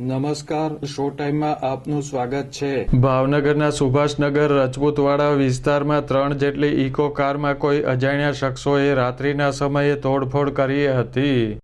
નમસ્કાર, શો ટાઈમમાં આપનું સ્વાગત છે. ભાવનગરના સુભાષનગર રજપૂતવાડા વિસ્તારમાં ત્રણ જેટલી ઇકો કારમાં કોઈ અજાણ્યા શખ્સોએ રાત્રિના સમયે તોડફોડ કરી હતી.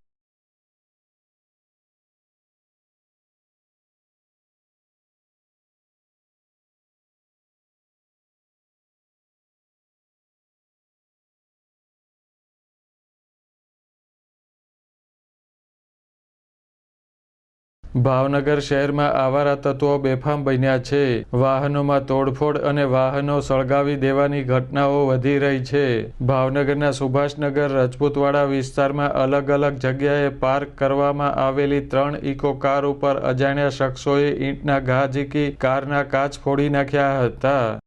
ભાવનગર શહેરમાં આવારા તત્વો બેફામ બન્યા છે. વાહનોમાં તોડફોડ અને વાહનો સળગાવી દેવાની ઘટનાઓ વધી રહી છે. ભાવનગરના સુભાષનગર, રજપૂતવાડા વિસ્તારમાં અલગ અલગ જગ્યાએ પાર્ક કરવામાં આવેલી ત્રણ ઇકો કાર ઉપર અજાણ્યા શખ્સોએ ઈંટના ઘા ઝીકી કારના કાચ ફોડી નાખ્યા હતા.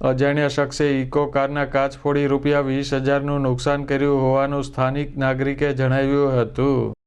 અજાણ્યા શખ્સે ઇકો કારના કાચ ફોડી રૂપિયા વીસ હજારનું નુકસાન કર્યું હોવાનું સ્થાનિક નાગરિકે જણાવ્યું હતું.